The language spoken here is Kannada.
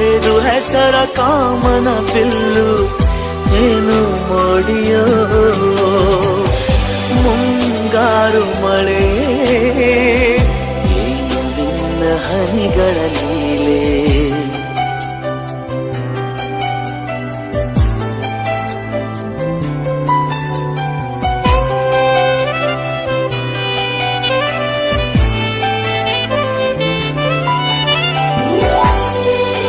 ಹರಿದು ಹೆಸರ ಕಾಮನ ಬಿಲ್ಲು ಏನು ಮೋಡಿಯೋ? ಮುಂಗಾರು ಮಳೆ ಹನಿಗಳ ಲೀಲೆ?